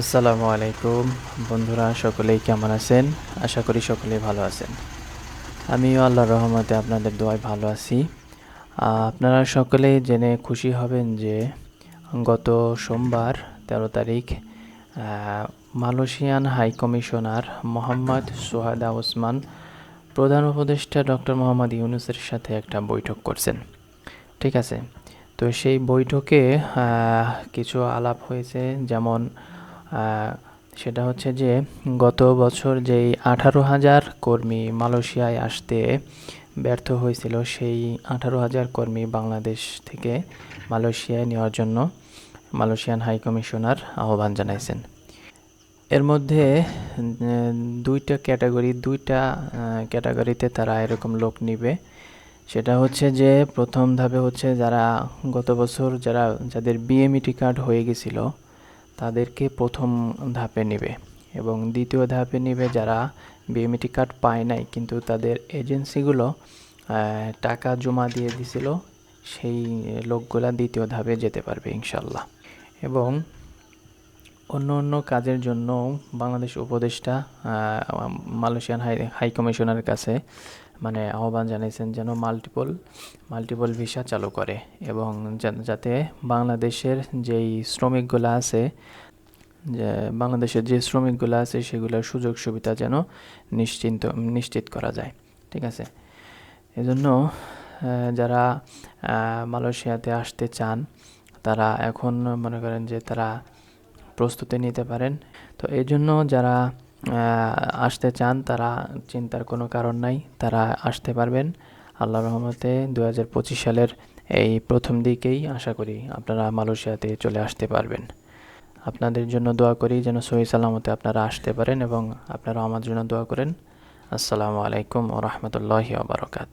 আসসালামু আলাইকুম। বন্ধুরা, সকলেই কেমন আছেন? আশা করি সকলেই ভালো আছেন। আমিও আল্লাহর রহমতে আপনাদের দোয়ায় ভালো আছি। আপনারা সকলেই জেনে খুশি হবেন যে গত সোমবার, তেরো তারিখ Malaysian high commissioner Mohammad Sohada Osman, প্রধান উপদেষ্টা ডক্টর মোহাম্মদ ইউনুসের সাথে একটা বৈঠক করছেন। ঠিক আছে? তো সেই বৈঠকে কিছু আলাপ হয়েছে, যেমন সেটা হচ্ছে যে গত বছর যেই আঠারো হাজার কর্মী মালয়েশিয়ায় আসতে ব্যর্থ হয়েছিল, সেই আঠারো হাজার কর্মী বাংলাদেশ থেকে মালয়েশিয়ায় নেওয়ার জন্য মালয়েশিয়ান হাই কমিশনার আহ্বান জানাইছেন। এর মধ্যে দুইটা ক্যাটাগরি, দুইটা ক্যাটাগরিতে তারা এরকম লোক নিবে। সেটা হচ্ছে যে প্রথম ধাপে হচ্ছে যারা গত বছর যারা, যাদের বিএমইটি কার্ড হয়ে গেছিল তাদেরকে প্রথম ধাপে নেবে এবং দ্বিতীয় ধাপে নেবে যারা বিএমইটি কার্ড পায় নাই, কিন্তু তাদের এজেন্সিগুলো টাকা জমা দিয়ে দিছিল, সেই লোকগুলা দ্বিতীয় ধাপে যেতে পারবে ইনশাল্লাহ এবং অন্য অন্য কাজের জন্য বাংলাদেশ উপদেষ্টা মালয়েশিয়ান হাই হাই কমিশনারের কাছে মানে আহ্বান জানিয়েছেন যেন মাল্টিপল মাল্টিপল ভিসা চালু করে এবং যাতে বাংলাদেশের যেই শ্রমিকগুলো আছে, যে বাংলাদেশের যে শ্রমিকগুলো আছে সেগুলোর সুযোগ সুবিধা যেন নিশ্চিন্ত, নিশ্চিত করা যায়। ঠিক আছে? এজন্য যারা মালয়েশিয়াতে আসতে চান, তারা এখন মনে করেন যে তারা প্রস্তুতি নিতে পারেন। তো এই জন্য যারা আসতে চান, তারা চিন্তার কোনো কারণ নাই, তারা আসতে পারবেন। আল্লাহ রহমতে দু সালের এই প্রথম দিকেই আশা করি আপনারা মালয়েশিয়াতে চলে আসতে পারবেন। আপনাদের জন্য দোয়া করি যেন সহি সালামতে আপনারা আসতে পারেন এবং আপনারা আমার জন্য দোয়া করেন। আসসালামু আলাইকুম ও রহমতুল্লাহি বারকাত